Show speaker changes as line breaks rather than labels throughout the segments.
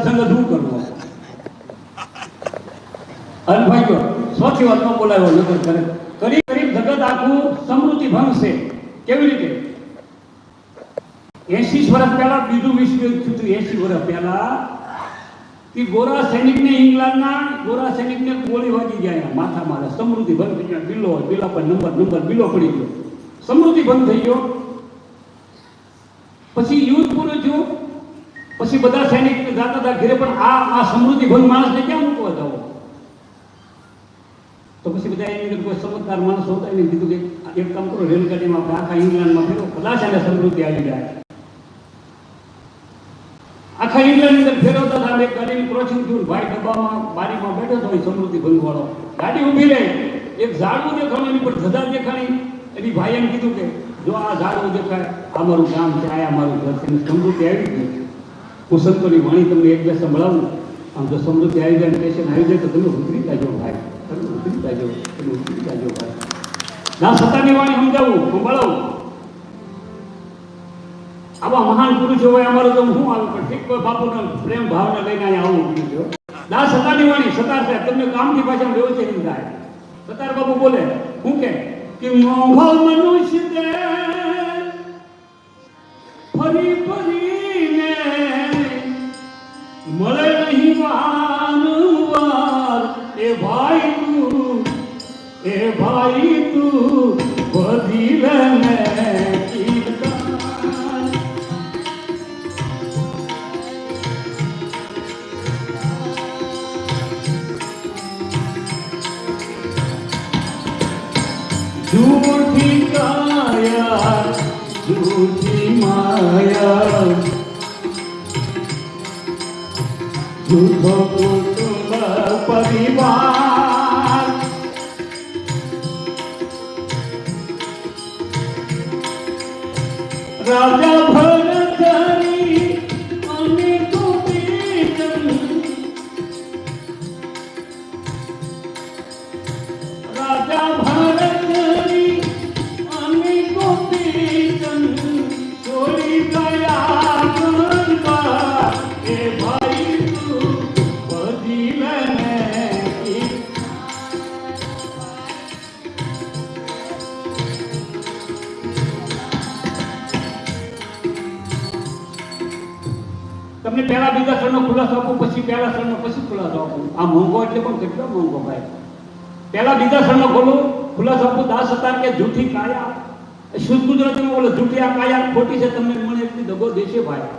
સત્સંગ શું કરવો. અને ભાઈઓ સૌથી વાત ન બોલાયો નગર કરે. કરી કરી જગત આખું સમૃદ્ધિ ભંગ કેવી રીતે? એસી વર્ષ પહેલા, બીજું વિશ્વયુદ્ધ થયું હતું એસી વર્ષ પહેલા. કે ગોરા સૈનિકને ઇંગ્લેન્ડના, ગોરા સૈનિકને ગોળી વાગી ગયા માથા મારે સમૃદ્ધિ બંધ થઈ ગયા. બિલો બિલા પર નંબર નંબર બિલ્લો પડી ગયો. સમૃદ્ધિ બંધ થઈ ગયો. પછી યુદ્ધ પૂરું થયું. પછી બધા સૈનિક જાતા હતા ઘરે પણ આ આ સમૃદ્ધિ ભંગ માણસને ક્યાં મૂકવા જાવ? તો પછી બધા એની અંદર કોઈ સમજદાર માણસ હોતા એને કીધું કે એક કામ કરો, રેલગાડીમાં આપણે આખા ઇંગ્લેન્ડમાં ફેરો, કદાચ એને સમૃદ્ધિ આવી જાય. આખા ઇંગ્લેન્ડ અંદર ફેરવતા હતા એક ગાડીની ક્રોસિંગ થયું ભાઈ ડબ્બામાં, બારીમાં બેઠો હતો સમૃદ્ધિ બંધવાળો ગાડી ઊભી રહી. એક ઝાડવું દેખાણું એની પર ધજા દેખાણી. એની ભાઈ એમ કીધું કે, જો આ ઝાડવું દેખાય, આ મારું ગામ છે, આ મારું ઘર છે સમૃદ્ધિ આવી ગઈ. હું વાણી તમને એક બે સંભળાવું આમ જો સમૃદ્ધિ આવી જાય પેશન આવી જાય તો તમે ઉતરી જાજો ભાઈ. તમે ઉતરી જાજો, તમે ઉતરી જાજો ભાઈ. ના સત્તાની વાણી સમજાવું, સંભળાવું. આવા મહાન પુરુષો હોય અમારો તો હું આવું, પણ ઠીક કોઈ બાપુના પ્રેમ ભાવને લઈને અહીંયા આવું કીધું ના સતાની વાણી સતાર સાહેબ તમને કામની ભાષામાં વ્યવસ્થિત થાય. સતાર બાપુ બોલે, હું કે કે મોહ મનુષ્ય ફરી ફરીને મળે નહીં મહાનુવાર એ ભાઈ તું, એ ભાઈ તું બધી લને જૂઠી કાયા જૂઠી માયા. माया झूठो कुटुंब परिवार પહેલા બીજા સ્થળનો ખુલાસો આપો, પછી પહેલા સ્થળનો પછી ખુલાસો આપો. આ મોંઘો એટલે પણ કેટલો મોંઘો ભાઈ? પહેલા બીજા સ્થળનો ખોલું, ખુલાસો આપો, દાસ હતા કે જૂઠી કાયા. શુદ્ધ ગુજરાતીમાં બોલો, જૂઠી આ કાયા ખોટી છે, તમને મને એટલી દગો દેશે ભાઈ.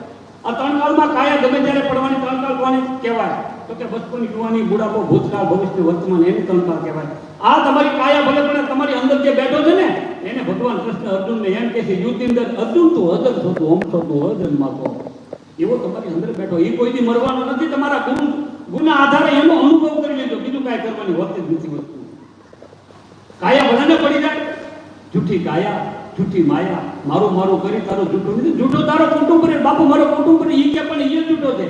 આ ત્રણ કાળમાં કાયા ગમે ત્યારે પડવાની, ત્રણ કાળ કોને કહેવાય. તો કે બચપન યુવાની, બુઢાપો, ભૂતકાળ, ભવિષ્ય, વર્તમાન એની ત્રણ કાળ કહેવાય. આ તમારી કાયા ભલે પણ તમારી અંદર જે બેઠો છે ને, એને ભગવાન કૃષ્ણ અર્જુનને એમ કહે છે, યુદ્ધની અંદર અર્જુન તું હજર થતું ઓમ થતું હજર માતો એવો તમારી અંદર બેઠો એ કોઈ દી મરવાનો નથી, તમારા ગુરુ ગુના આધારે એનો અનુભવ કરી લેજો. બીજું કાંઈ કરવાની હોતી જ નથી વસ્તુ કાયા બધાને પડી જાય. જૂઠી કાયા, જૂઠી માયા. મારું મારું કરી, તારો જૂઠો નથી. જૂઠો તારો કુટુંબ કરે, બાપુ મારો કુટુંબ કરે એ કે પણ એ જૂઠો છે.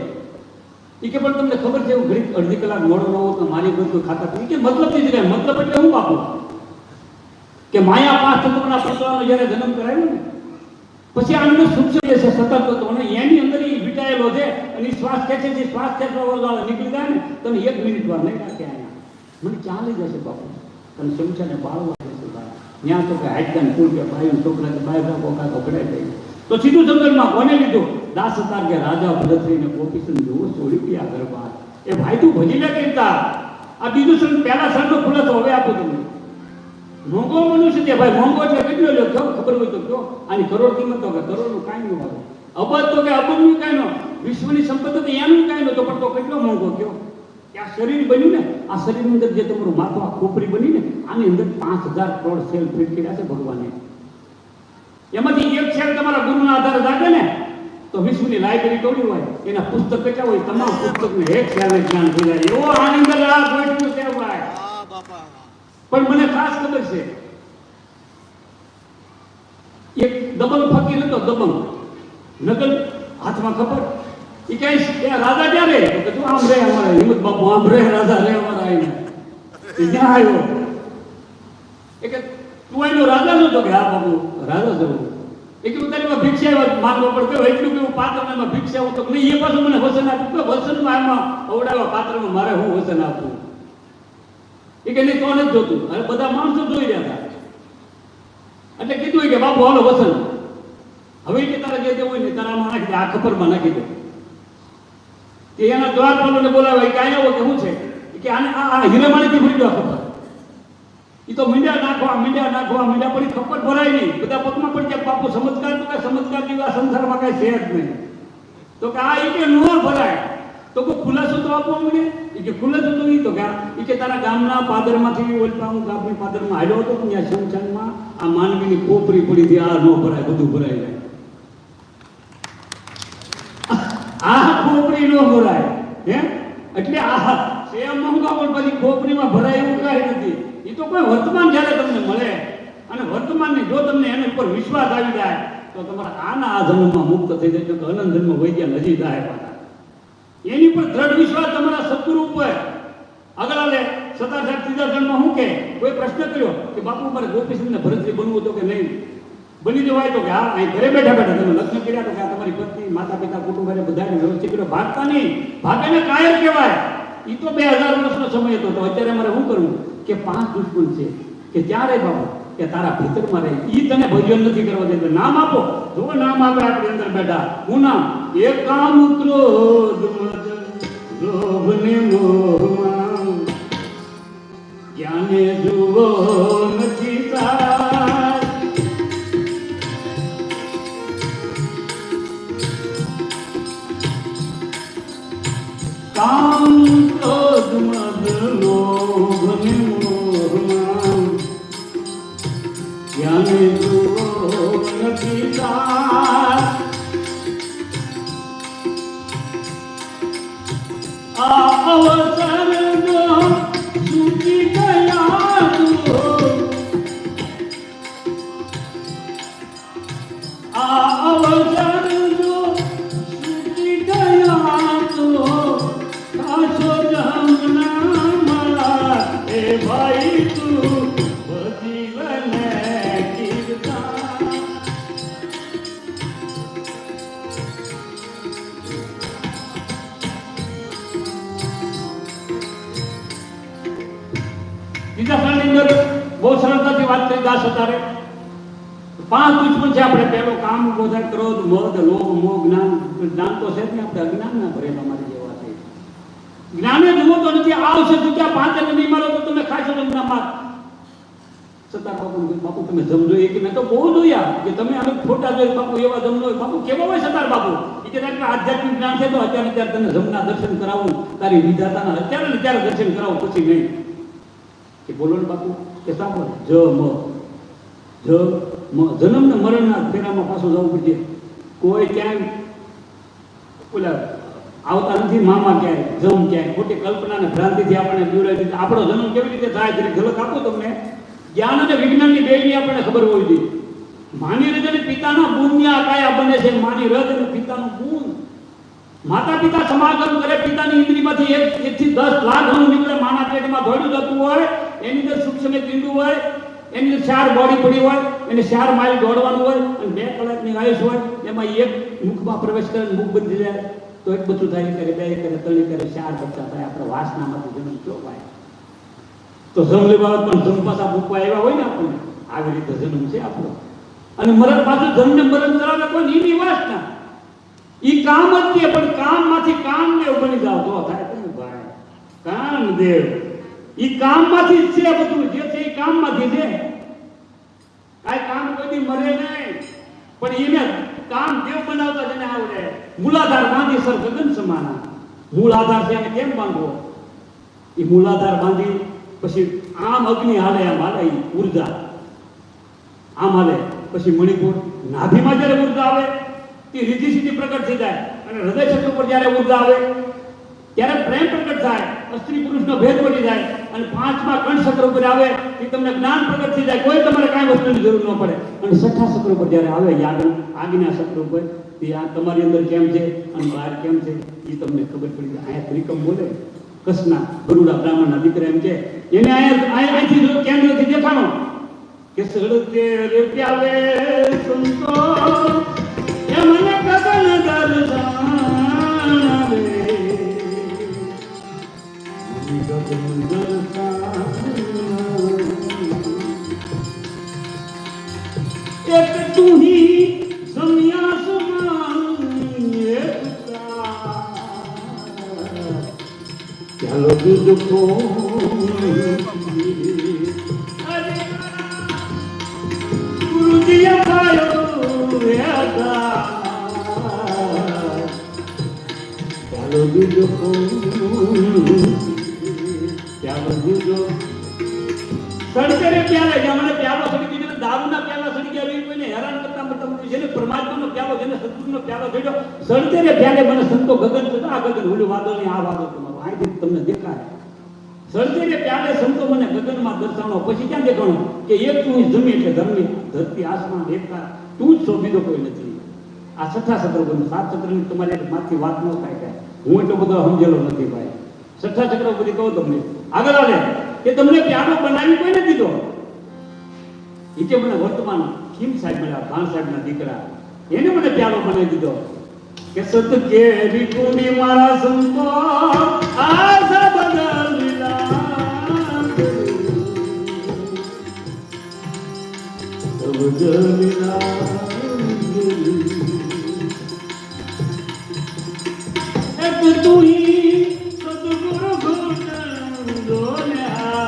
એ કે પણ તમને ખબર છે એવું ઘડીક અડધી કલાક મોડો ન હોતો મારી ઘર કોઈ ખાતા કે મતલબ નથી રહે. મતલબ એટલે હું બાપુ? કે માયા પાંચ તત્વના પુત્રનો જ્યારે જન્મ કરાયો ને પછી આમનું સૂક્ષ્મ જે છે સતત તત્વ અને એની અંદર એ વિટાયેલો છે અને એ શ્વાસ ખેંચે છે, શ્વાસ ખેંચવા વાળો નીકળી જાય ને તમે એક મિનિટ વાર નહીં કાંઈ અહીંયા મને ક્યાં લઈ જશે બાપુ. તમે સમસ્યાને બાળવા જશે ત્યાં તો કે હાઈટકાન કુલ કે ભાઈ છોકરા કે ભાઈ કોકા તો ગડાઈ ગઈ તો સીધું જંગલમાં કોને લીધું? દાસ હતા કે રાજા ભરતરીને કોપીસન જોવો છોડી ગયા ગરબા એ ભાઈ તું ભજી લે કહેતા આ બીજું સણ પહેલા સણનો ખુલાસો હવે આપું તમને. મોંઘો મનુષ્ય છે ભાઈ મોંઘો એટલે કેટલો લ્યો કયો ખબર હોય તો કયો આની કરોડ કિંમત કે કરોડનું કાંઈ ન આવે અબજ તો કે અબજનું કાંઈ ન વિશ્વની સંપત્તિ તો એનું કાંઈ નતો પણ તો કેટલો મોંઘો કયો? કે આ શરીર બન્યું ને, આ શરીરની અંદર જે તમારું માથું, આ ખોપરી બની ને, આની અંદર પાંચ હજાર કરોડ સેલ ફિટ કર્યા છે ભગવાને. એમાંથી એક સેલ તમારા ગુરુના આધારે લાગે ને, તો વિશ્વની લાઇબ્રેરી તોડી હોય, એના પુસ્તક કેટલા હોય તમામ પુસ્તકને એક સેલ જ્ઞાન થઈ જાય એવો આનંદ આ ગોઠવું છે ભાઈ. પણ મને ખાસ ખબર છે, એક દબંગ ફકીર હતો, દબંગ. નગલ હાથમાં ખબર? એ કહે છે રાજા ક્યાં રહે તો તું આમ રહે અમારા હિંમત બાપુ, આમ રહે રાજા, રહે અમારા આવીને એ ક્યાં આવ્યો? એ કે, તું એનો રાજા નતો કે, હા, બાપુ, રાજા છું. એ કે ઉતારીમાં ભિક્ષા માંગવા પડે કે એટલું કેવું પાત્રમાં ભિક્ષા હું તો નહીં, એ પાછું મને વસન આપ્યું. વસનમાં આમાં અવડાવા પાત્રમાં મારે હું વસન આપવું એ કે નહીં તો નથી જોતું? અને બધા માણસો જોઈ રહ્યા હતા. એટલે કીધું કે, બાપુ, હાલો, વસન. હવે કે, તારા જે હોય ને તારા નાખી દે, આ ખપરમાં નાખી દે. કે એના દ્વારપાલોને બોલાવે કે, અહીંયા આવો, કે શું છે? કે, આને, આ હીરામાણીથી ભરી દો ખબર એ તો મીંડા નાખવા મીંડા નાખવા મીંડા પડી ખબર ભરાય નહીં. બધા પગમાં પડી જાય, બાપુ ચમત્કાર તો કઈ ચમત્કાર જેવા સંસારમાં કઈ છે જ નહીં. તો કે, આ એ કે ન ભરાય. તો કોઈ ખુલાસો તો આપવા મને એ કે ખુલાસો તો ઈ તો આ- કે તારા ગામના પાદરમાંથી ઓલતા હું ગામની પાદરમાં આવ્યો હતો ત્યાં શમશાનમાં આ માનવીની કોપરી પડી હતી, આ ન ભરાય, બધું ભરાય જાય. આ ખોપરી નો ભરાય, હે? એટલે આ સેમ મંગા પણ પછી ખોપરીમાં ભરાય એવું કાંઈ નથી. એ તો કોઈ વર્તમાન જ્યારે તમને મળે અને વર્તમાનની જો તમને એના ઉપર વિશ્વાસ આવી જાય, તો તમારા આના આ જન્મમાં મુક્ત થઈ જાય તો અનંત જન્મ વૈદ્ય નજીક થાય પાછા એની પર દ્રઢ વિશ્વાસ તમારા સદગુરુ ઉપર. આગળ આલે સત્તા સાહેબ ત્રીજા જન્મમાં શું કે કોઈ પ્રશ્ન કર્યો કે બાપુ, મારે ગોપીસિંહને ભરતજી બનવું હતું કે નહીં? બની જવાય તો કે હા, અહીં ઘરે બેઠા બેઠા તમે લગ્ન કર્યા તો કે તમારી પત્ની માતા પિતા કુટુંબ બધાને વ્યવસ્થિત કર્યો. ભાગતા નહીં. ભાગેને કાયર કહેવાય. એ તો બે હજાર વર્ષનો સમય હતો. તો અત્યારે મારે શું કરવું? કે પાંચ દુશ્મન છે. કે ત્યાં રહે બાપુ? કે તારા ભીતરમાં રહે. એ તને ભજન નથી કરવા દેતો. નામ આપો. જો નામ આપે આપણી અંદર બેઠા. હું નામ? એક કામ ક્રોધ લોભ ને મોહમાં. જ્ઞાને જુઓ નથી કામ મદ લોભ મોહ જ્ઞાન જ્ઞાન તો છે જ આપણે અજ્ઞાનના ભરેલા મારી જેવા છે. જ્ઞાને જુઓ તો નથી આવશે તો ત્યાં પાંચ નહીં મારો તો તમે ખાશો તો ના માર. સત્તા બાપુ બાપુ, તમે જમજો એ કે મેં તો બહુ જોયા કે તમે અમે ફોટા જોઈ બાપુ, એવા જમનો હોય. બાપુ, કેવા હોય સતાર બાપુ? એ કે આધ્યાત્મિક જ્ઞાન છે તો અત્યારે અત્યારે તને જમના દર્શન કરાવું, તારી વિધાતાના અત્યારે ને ત્યારે દર્શન કરાવું, પછી નહીં. કે બોલો ને બાપુ, કે સાંભળો જ મ જ મ જન્મ ને મરણના ફેરામાં પાછું જવું પડશે. કોઈ ક્યાંય ઓલા આવતા નથી, મામા ક્યાંય, જમ ક્યાંય. ખોટી કલ્પના ને ભ્રાંતિથી આપણને દીધી. આપણો જન્મ કેવી રીતે થાય જરી ઝલક આપો તમને. જ્ઞાન અને વિજ્ઞાનની બેની આપણને ખબર હોવી જોઈએ. માની રજ અને પિતાના ગુણ્યા કાયા બને છે. માની રજ અને પિતાનું ગુણ. માતા પિતા સમાગમ કરે, પિતાની ઇન્દ્રિયમાંથી એક એક થી દસ લાખ અણુ નીકળે. માના પેટમાં ભર્યું જતું હોય, એની અંદર સૂક્ષ્મ બિંદુ હોય, એની અંદર ચાર બોડી પડી હોય એને ચાર માઇલ દોડવાનું હોય અને બે કલાકની આયુષ હોય, એમાં એક મુખમાં પ્રવેશ કરે મુખ બંધી જાય તો એક બધું થાય કરે, બે કરે ત્રણ કરે, ચાર બચ્ચા થાય આપણે વાસનામાંથી જન્મ થયો હોય તો જમલી બાબત પણ જમ પાછા મૂકવા આવ્યા હોય ને આપણને, આવી રીતે જન્મ છે આપણો. અને મરણ પાછું જમને મરણ કરાવે કોઈ એની વાસના. ઈ કામ જ છે, પણ કામમાંથી કામદેવ બની જાવ તો થાય કે ભાઈ? કામ દેવ ઈ કામમાંથી જ છે બધું, જે છે ઈ કામમાંથી છે. કાંઈ કામ કોઈ મરે નહીં. પણ એને કામ દેવ બનાવતા જેને આવડે, મૂલાધાર બાંધી સર ગગન સમાના. મૂળ આધાર છે કેમ બાંધવો? એ મૂલાધાર બાંધી પછી આમ અગ્નિ હાલે, આમ હાલે ઊર્જા. આમ હાલે. પછી મણિપુર નાભીમાં જ્યારે ઊર્જા આવે, તે રીધિ સીધી પ્રગટ થઈ જાય. અને હૃદય ચક્ર પર જ્યારે ઊર્જા આવે, ત્યારે પ્રેમ પ્રગટ થાય સ્ત્રી પુરુષનો ભેદ પડી જાય. અને પાંચમા ગણ સત્ર ઉપર આવે એ તમને જ્ઞાન પ્રગટ થઈ જાય. કોઈ તમારે કાંઈ વસ્તુની જરૂર ન પડે. અને છઠ્ઠા સત્ર ઉપર જ્યારે આવે યાદ આગના સત્ર ઉપર તે આ તમારી અંદર કેમ છે અને બહાર કેમ છે, એ તમને ખબર પડી જાય. અહીંયા ત્રિકમ બોલે. કસના ગરુડા બ્રાહ્મણના દીકરા એમ કે, એને અહીંયા અહીંથી કેન્દ્રથી દેખાણો. કે સડકે રે પ્યાલે સંતો એ મને ગગન ચાલો દૂધ મને પ્યાલો સડી ગયો દારૂના પ્યાલા સડી ગયા કોઈને હેરાન કરતા મતલબ નથી. જેને પરમાત્માનો પ્યાલો જેને સદગુરુનો પ્યાલો થયો સડકે પ્યાલે મને સંતો ગગન છે આ ગગન ઓલું વાદળ ને આ વાદળ તમારું તમને દેખાય. સડકે રે પ્યાલે સંતો મને ગગનમાં દર્શાવનો પછી ક્યાં દેખાણો? કે એક તું જમી એટલે ધર્મી ધરતી આસમાન દેખતા તું જ બીજો કોઈ નથી. આ છઠ્ઠા સત્ર બન્યું સાત સત્રની તમારી માથી વાત ન થાય કાંઈ. હું એટલો બધો સમજેલો નથી ભાઈ. છઠ્ઠા ચક્ર બધી કહું તમને. આગળ આવે કે તમને પ્યારો બનાવી નથી દીધો એ કે મને વર્તમાન ખીમ સાહેબ મળ્યા, ભાણ સાહેબના દીકરા. એને મને પ્યારો બનાવી દીધો. કે સત કે વિકુની મારા સંતો આશા બદલીલા એક તું ही સદગુરુ ઘૂંટણ ડોલ્યા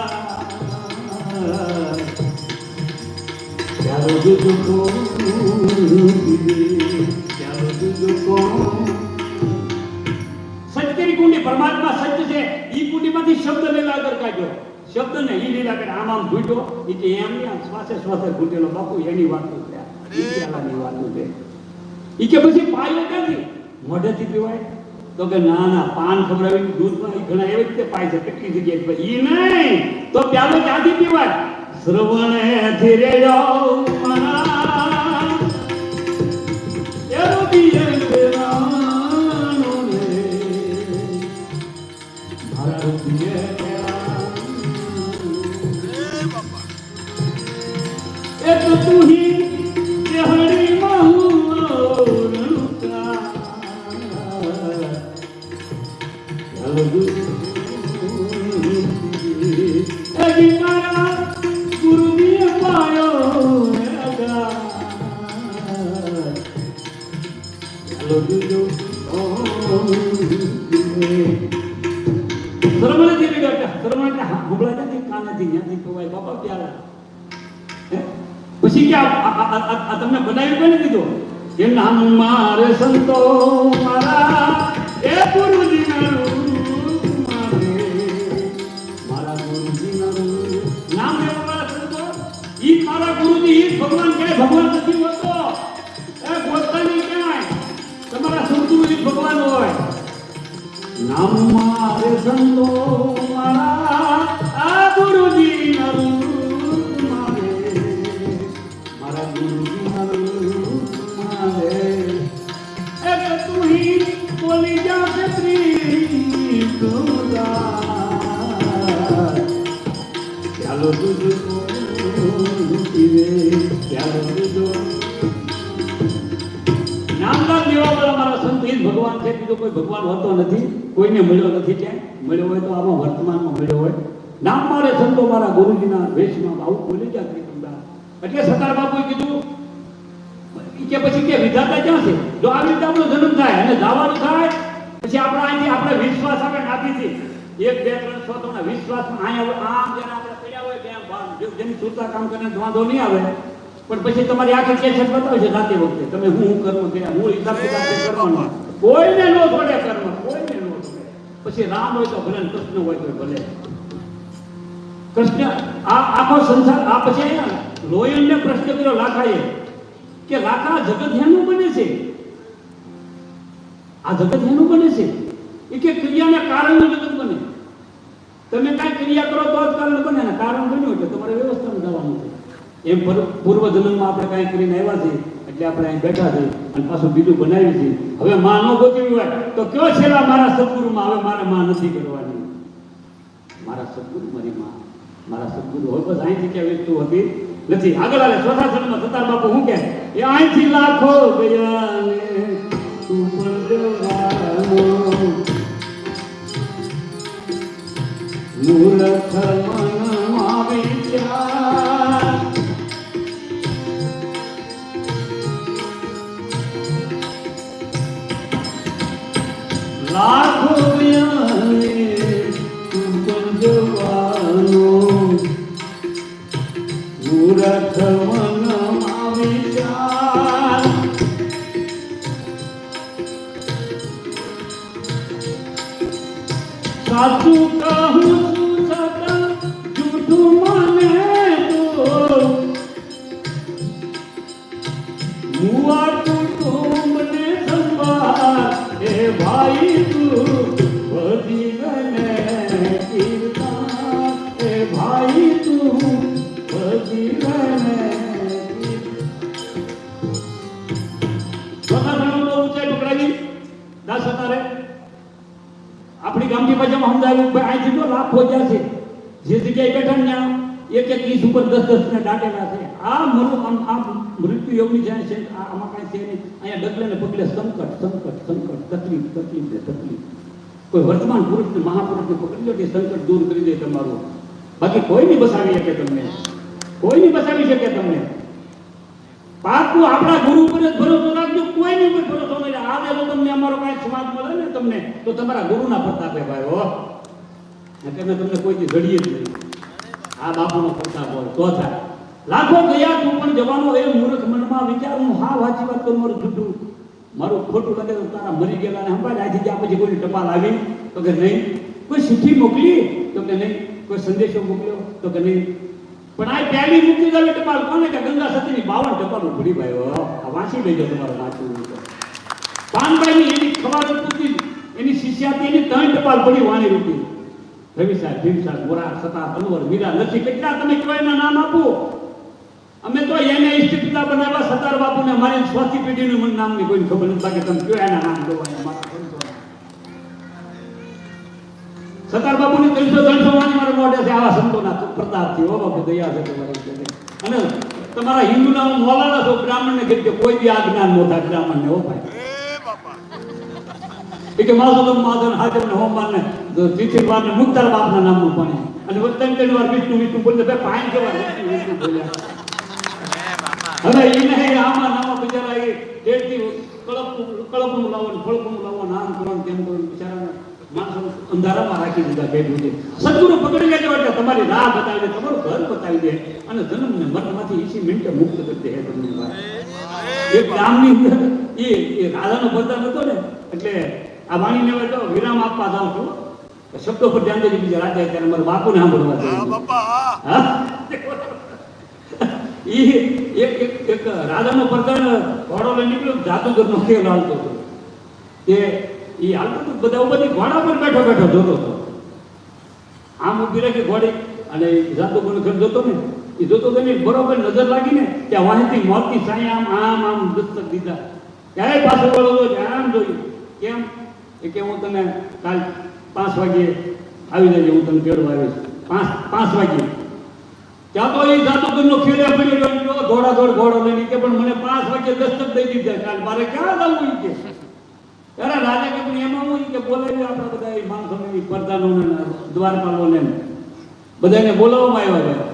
ચાલો દૂધ ઈ કુંડીમાંથી શબ્દ લીલા આગળ કાઢ્યો. શબ્દ ને ઈ લીલા કરે આમ આમ ભૂટ્યો. એ કે એમ નહીં શ્વાસે શ્વાસે ઘૂંટેલો બાપુ, એની વાતો ઈ કે પછી પાયો ક્યાંથી? મોઢેથી પીવાય. તો કે ના ના, પાન ખવડાવી દૂધમાં ઘણા એવી રીતે પાય છે, કેટલી જગ્યાએ એ નહીં. તો પ્યાલો ક્યાંથી પીવાય? શ્રવણે ધીરે જાઓ કાનેથી ત્યાંથી કહેવાય બાપા પ્યાલા પછી કે આ- તમને બનાવી કોને કીધું? કે નામ મારે સંતો મારા, એ સંતો ગુરુજી ભગવાન ક્યાંય ભગવાન નથી હોતો. એ પોતાની ક્યાંય? તમારા ઈ ભગવાન હોય. નામ મારે સંતો મારા ભગવાન છે બીજો કોઈ ભગવાન હોતો નથી, કોઈને મળ્યો નથી ક્યાંય મળ્યો હોય તો આમાં વર્તમાનમાં મળ્યો હોય. નામ મારે સંતો મારા ગુરુજીના વેશમાં આવું બોલી ગયા ત્રિકમદાર એટલે સતાર બાપુએ કીધું કે પછી કે વિધાતા ક્યાં છે? જો આવી રીતે આપણો જન્મ થાય અને જવાનું થાય, પછી આપણે અહીંથી આપણે વિશ્વાસ આવે નાભીથી એક, બે, ત્રણ છ ત્રણ વિશ્વાસમાં અહીંયા આમ જેને આપણે પડ્યા હોય જે- જેની સુરતા કામ કરીને વાંધો નહીં આવે. પણ પછી તમારી આખી કેસેટ બતાવે છે રાતે વખતે, તમે હું હું કર્મ કર્યા? હું હિસાબ કિતાબ કરવાનો કોઈને નો પડે કર્મ, કોઈને નો પડે પછી રામ હોય તો ભલે કૃષ્ણ હોય તો ભલે. કૃષ્ણ આ આખો સંસાર આ પછી અહીંયા? ને પ્રશ્ન કર્યો લાખાએ કે લાખા જગત હેનું બને છે? આ જગત હેનું બને છે? એ કે ક્રિયાના કારણનું જગત બને. તમે કાંઈ ક્રિયા કરો તો જ કારણ બને ને કારણ બન્યું એટલે તમારે વ્યવસ્થા જવાનું છે. એમ પૂર્વ જન્મમાં આપણે કાંઈ કરીને આવ્યા છીએ, એટલે આપણે અહીં બેઠા છીએ અને પાછું બીજું બનાવ્યું છે. હવે માં ન ગોતવી હોય તો કયો છેલ્લા મારા સદગુરુમાં? હવે મારે માં નથી કરવાની મારા સદગુરુ મારી માં. મારા સદગુરુ હોય બસ અહીંથી ક્યાં વસ્તુ હતી? નથી, આગળ આવે ચોથા ચરણમાં સતાર બાપુ શું કહે એ અહીંથી લાખો ગયા ને તું પણ મૂર્ખ મનમાં લાખો તકલીફ કોઈ વર્તમાન પુરુષને, મહાપુરુષને પકડી લો કે સંકટ દૂર કરી દે તમારું. બાકી કોઈ નહીં બસાવી શકે તમને? કોઈ નહીં બસાવી શકે તમને? પાકું આપણા ગુરુ પર જ ભરોસો રાખજો કોઈ નહીં પર ભરોસો નહીં. આજે જો તમને અમારો કાંઈ સમાજ મળે ને તમને, તો તમારા ગુરુના પ્રતાપે ભાઈ, હો. નકર તમને કોઈથી ઘડીએ જ નહીં. આ બાપુનો પ્રતાપ હોય, તો થાય. લાખો ગયા તું પણ જવાનો એ મૂર્ખ મનમાં વિચાર, હું હા વાંચી વાત કરું મારું જૂઠું મારું ખોટું લાગે તો તારા મરી ગયેલા સંભાળ. આજથી જ્યાં પછી કોઈ ટપાલ આવી તો કે નહીં. કોઈ ચિઠ્ઠી મોકલી તો કે નહીં. કોઈ સંદેશો મોકલ્યો તો કે નહીં. પણ આ પહેલી મૂકી ગયો ટપાલ કોને કે? ગંગા સતીની બાવન ટપાલ ભૂલી ભાઈ આ વાંચી લેજો તમારે વાંચવું પાનભાઈની એની ખબર પૂછી એની શિષ્યાથી એની ત્રણ ટપાલ પડી વાણી રૂપી. રવિ સાહેબ ભીમ સાહેબ મોરા સતા અનવર, મીરા નથી કેટલા તમે કહેવાય નામ આપો? અમે તો એને ઇષ્ટ પિતા બનાવ્યા સતાર બાપુને મારી સ્વાથી પેઢીનું મને નામની કોઈને ખબર નથી બાકી તમે કયો એના નામ મારા સંતોના. સતાર બાપુની ત્રણસો ત્રણસો વાણી મારા મોઢે છે આવા સંતોના પ્રતાપથી હો બાપુ દયા છે તમારી અને તમારા હિન્દુના હું મોલાના છો બ્રાહ્મણને કીધું કે કોઈ બી આ જ્ઞાન નો થાય બ્રાહ્મણને હો ભાઈ
એ
કે માધવ માધવ હાજર ને હોમવાન ને તિથિર વાર ને મુક્તાર બાપના નામનું પણ અને ત્રણ ત્રણ વાર વિષ્ણુ વિષ્ણુ બોલે કેવા વિષ્ણુ વિષ્ણુ બોલ્યા હવે એ આમાં નામાં બિચારા એ દેડથી કળપનું કળપનું લાવવાનું ફળપનું લાવવાનું આમ કરો ને તેમ કરો બિચારાને માણસો અંધારામાં રાખી દીધા બે દૂધે સદગુરુ પકડી લેજો એટલે તમારી રાહ બતાવી દે તમારું ઘર બતાવી દે અને જન્મને મરણમાંથી એસી મિનિટે મુક્ત કરી દે હે તમને એક ગામની અંદર એ એ રાજાનો પ્રધાન હતો ને એટલે આ વાણી લેવા તો વિરામ આપવા જાઉં છું. શબ્દો પર ધ્યાન દેજો બીજા રાજા ત્યારે મારા બાપુને સાંભળવા
હા?
ઈ એક એક એક રાજાનો પ્રધાન ઘોડો લઈ નીકળ્યો, જાદુગરનો ખેલ હાલતો હતો. ઈ હાલતો હતો, બધા બધી ઘોડા પર બેઠો બેઠો જોતો હતો. આમ ઊભી રાખી ઘોડી અને જાદુગરનો ખેલ જોતો ને એ જોતો તો બરોબર નજર લાગી ને ત્યાં વાંચતી મોતી સાંઈ આમ આમ આમ દસ્તક દીધા. ક્યારેય પાછો વળો આમ જોયું. કેમ? એ કે હું તને કાલ પાંચ વાગે આવી જજે, હું તને તેડવા આવીશ. પાંચ પાંચ વાગે ત્યાં તો એ જાદુગરનો ખેલે પડ્યો ગયો ઘોડા દોડ ઘોડો લઈને કે પણ મને પાંચ વાગે દસ્તક દઈ દીધા કાલ મારે ક્યાં જવું ઈ કે? ત્યારે રાજા કે પણ એમાં હું ઈ કે બોલાવી આપણા બધા એ માણસોને ઈ પ્રધાનોને ને દ્વારપાલોને ને બધાને બોલાવવામાં આવ્યા છે.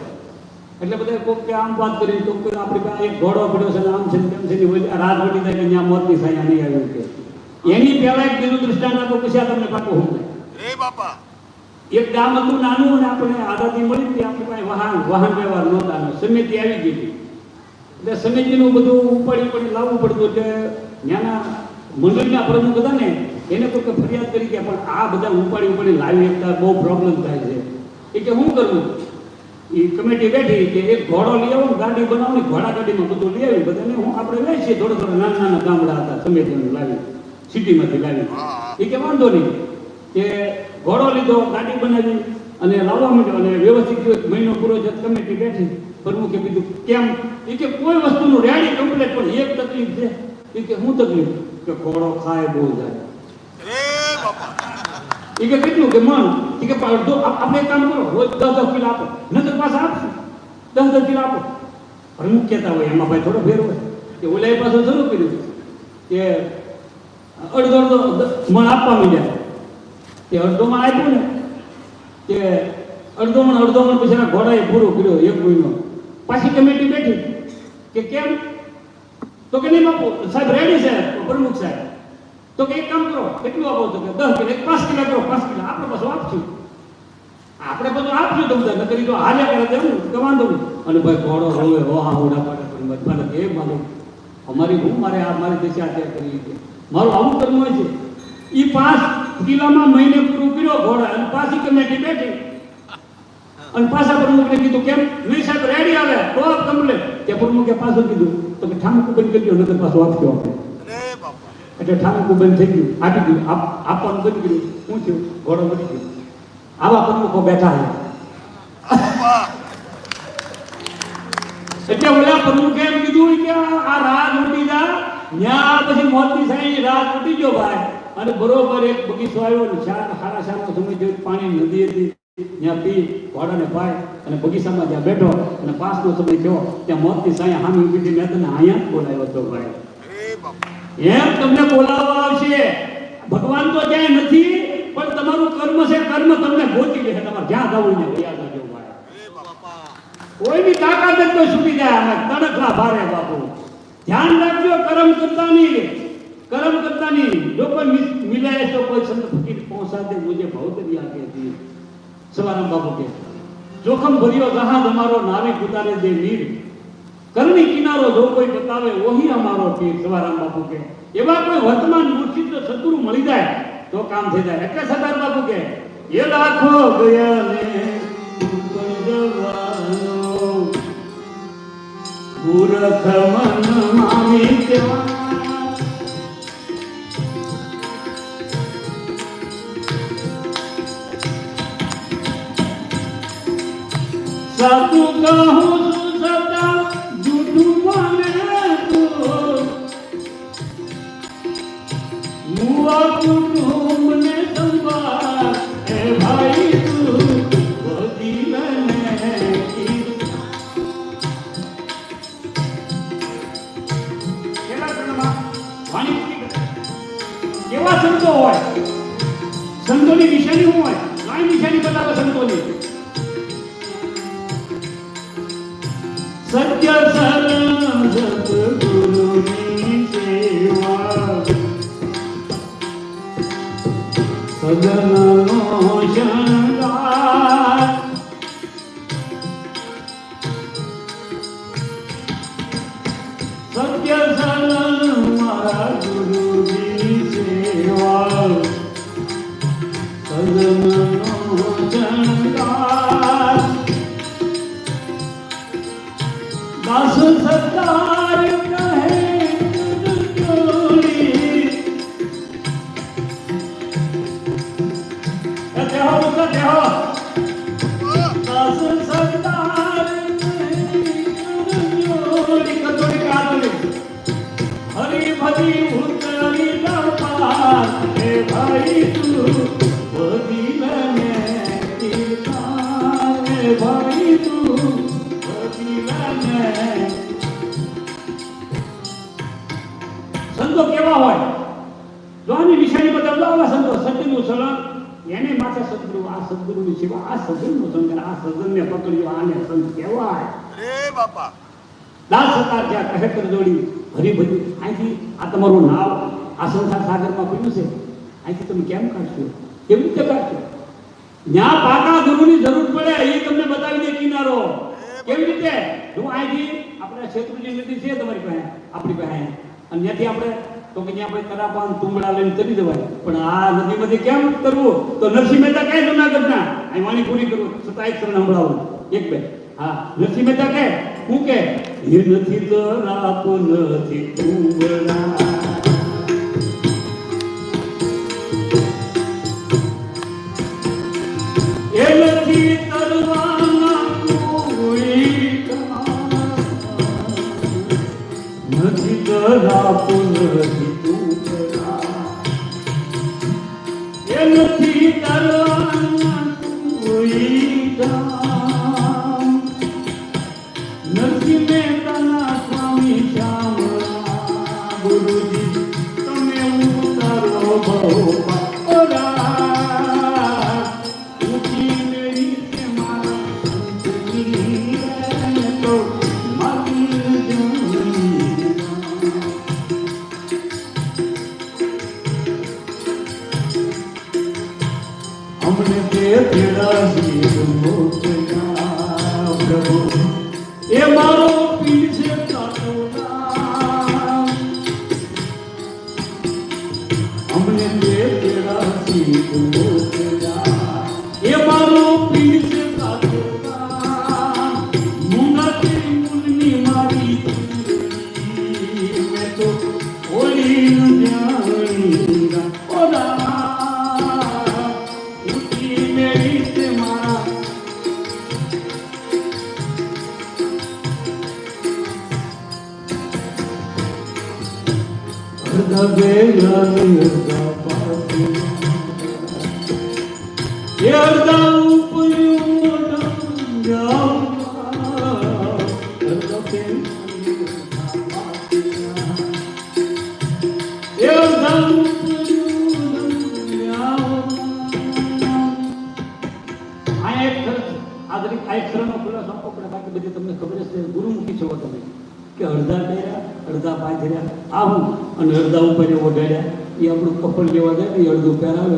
એટલે બધા કોક કે આમ વાત કરી તો કોઈ આપણી પાસે એક ઘોડો પડ્યો છે ને આમ છે ને તેમ છે ને ઓલી રાત વળી જાય કે ત્યાં મોતની સાયા નહીં આવ્યું કે. એની પહેલા એક બીજું દૃષ્ટાંત આપો, પછી આ તમને પાકું હું
એ બાપા
એક ગામ હતું નાનું અને આપણે આઝાદી મળી હતી આપણી પાસે વાહન વાહન વ્યવહાર નહોતા સમિતિ આવી ગઈ હતી. એટલે સમિતિનું બધું ઉપાડી પડી લાવવું પડતું એટલે ત્યાંના મંડળના પ્રમુખ હતા ને એને કોઈ કે ફરિયાદ કરી કે પણ આ બધા ઉપાડી ઉપાડી લાવી એકતા બહુ પ્રોબ્લેમ થાય છે. એ કે શું કરવું એ કમિટી બેઠી કે એક ઘોડો લઈ આવો ગાડી બનાવો ને ઘોડા ગાડીમાં બધું લઈ આવી બધાને હું આપણે વેચીએ થોડા થોડા નાના નાના ગામડા હતા સમિતિને લાવી સિટીમાંથી લાવી. એ કે વાંધો નહીં. કે ઘોડો લીધો, ગાડી બનાવી અને લાવવા માંડ્યો અને વ્યવસ્થિત. મહિનો પૂરો છે કમિટી બેઠી. પ્રમુખે કીધું, કેમ? એ કે કોઈ વસ્તુનું રેડી કમ્પ્લેટ પણ એક તકલીફ છે. એ કે, શું તકલીફ? કે ઘોડો ખાય બહુ જાય.
એ
કે, કેટલું? કે મન એ કે આપણે કામ કરો, રોજ દસ દસ કિલો આપો નજર પાછા આપશું. દસ દસ કિલો આપો. પ્રમુખ કહેતા હોય, એમાં ભાઈ થોડો ફેર હોય. કે ઓલાએ પાછું શરૂ કર્યું કે અડધો અડધો મણ આપવા માંડ્યા. કે અડધોમાં આપ્યું ને, કે અડધોમણ અડધોમણ અડધો પછી ઘોડાએ પૂરો કર્યો એક મહિનો પાછી કમિટી બેઠી, કે કેમ? તો કે નહીં બાપુ, સાહેબ રેડી છે, પ્રમુખ સાહેબ. તો કે એક કામ કરો, કેટલું આપો તો કે દસ કિલો પાંચ કિલો કરો, પાંચ કિલો. આપણે પાછું આપશું. આપણે બધું આપશું તમને, નકરી તો હાલે કરે તેમ કે વાંધો નહીં. અને ભાઈ ઘોડો રોવે હો ઉડા પાડે, પણ બધા એ માલુમ અમારી હું મારે આ મારી દેશે આ કરી મારું આવું કરવું હોય છે? એ પાંચ કિલોમાં મહિને પૂરું કર્યો ઘોડા અને પાછી કમિટી બેઠી અને પાછા પ્રમુખને કીધું કેમ નહીં સાહેબ રેડી આવે તો આપ કમ્પ્લેટ તે પ્રમુખે પાછું કીધું તો કે ઠામકું બંધ કરી દો નકર પાછું આપજો આપણે
અરે બાપા
એટલે ઠામકું બંધ થઈ ગયું આપી દીધું આપ આપવાનું બંધ કર્યું શું થયું ઘોડો મરી ગયો આવા પ્રમુખો બેઠા છે
બાપા
એટલે ઓલા પ્રમુખે એમ કીધું કે આ આ રાત ઉડી જા ન્યા પછી મોતી સાઈ રાત ઉડી ગયો ભાઈ અને બરોબર એક બગીચો આવ્યો ને ચાર સાડા ચારનો સમય જેવું પાણી નદી હતી. ત્યાં પી ઘોડાને પાય અને બગીચામાં જ્યાં બેઠો અને પાસનો સમય થયો ત્યાં મોતી સાઈ હામી ઊભી હતી મેં તને અહીંયા જ બોલાવ્યો હતો ભાઈ. એમ તમને બોલાવવા આવશે. ભગવાન તો ક્યાંય નથી પણ તમારું કર્મ છે કર્મ તમને ગોતી લે તમારે જ્યાં જવું ને યાદ રાખજો ભાઈ. કોઈની તાકાત જ કોઈ અમે તણખલા ભારે બાપુ. ધ્યાન રાખજો કર્મ કરતા નહીં. કરમ કરતા નહીં જો કોઈ મિ- મિલે તો કોઈ સંત ફકીર પહોંચા દે મુજે ભવતરિયા કે દી સવારામ બાપુ કે જોખમ ભર્યો જહાજ અમારો નાવે ઉતારે દે નીર કરણી કિનારો જો કોઈ બતાવે ઓહી અમારો પીર સવારામ બાપુ કે એવા કોઈ વર્તમાન મૂર્છિત શત્રુ મળી જાય તો કામ થઈ જાય. એટલે સરદાર બાપુ કે એ લાખો ગયા ને ઉપર જવાનો, મૂર્ખ મન મામી ત્યાં સાચું કહું સદા જૂઠું મને તું. મુઆ કુટુંબને સંભાળ ભાઈ તું કરે. કેવા સંતો હોય? સંતોની નિશાની હોય?
બાપા.
દાસ હતા જ્યાં કહે કર જોડી હરી ભરી અહીંથી આ તમારું નાવ આ સંસાર સાગરમાં પડ્યું છે. અહીંથી તમે કેમ કાઢશો? કેવી રીતે કાઢશો? જ્યાં પાકા ગુરુની જરૂર પડે એ તમને બતાવી દે કિનારો. કેવી રીતે? જો અહીંથી આપણે શેત્રુજી નદી છે તમારી પાસે આપણી પાસે. અને ત્યાંથી આપણે તો કે ત્યાં આપણે કરાપાન તુંબડા લઈને કરી દેવાય પણ આ નદીમાંથી કેમ કરવું? તો નરસિંહ મહેતા કહે જુનાગઢના. અહીં વાણી પૂરી કરું છતાં એક શરણ સંભળાવું. એક બે. હા, નથી મહેતા કે, હું કે? એ નથી તો એ નથી કામ. નથી તરવાના કોઈ કામ.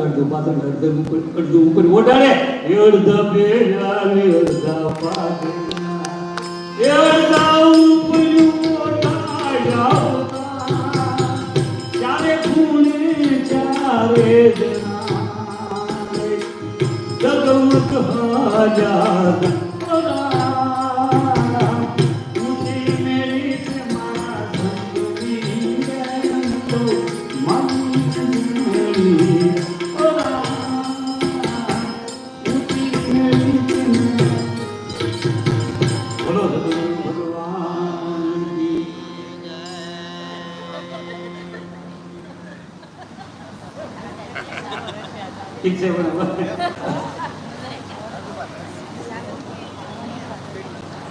અડધું પાછળ અડધું ઉપર અડધું ઉપર ઓઢાડે. અડધા પેલા અડધા પાછળ અડધા ઉપર ચારે ખૂણે ચારે જગમગ હાજા Thank you.